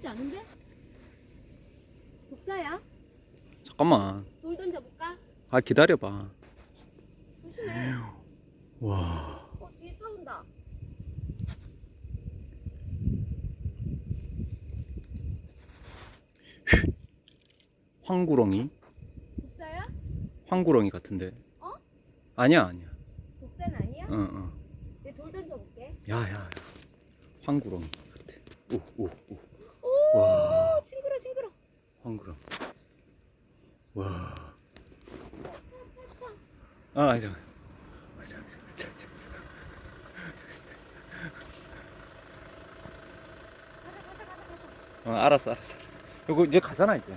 심하지 않은데? 독사야? 잠깐만. 돌 던져볼까? 아 기다려봐. 조심해. 와. 어, 뒤에 차 온다. 황구렁이? 독사야? 황구렁이 같은데. 어? 아니야 아니야. 독사는 아니야? 응 응. 내돌 던져볼게. 야야야. 황구렁이 같아. 오오 오. 오, 와. 징그러, 징그러. 황구렁. 와. 아 아니 잠깐. 어, 알았어 알았어 알았어. 이거 이제 가잖아 이제.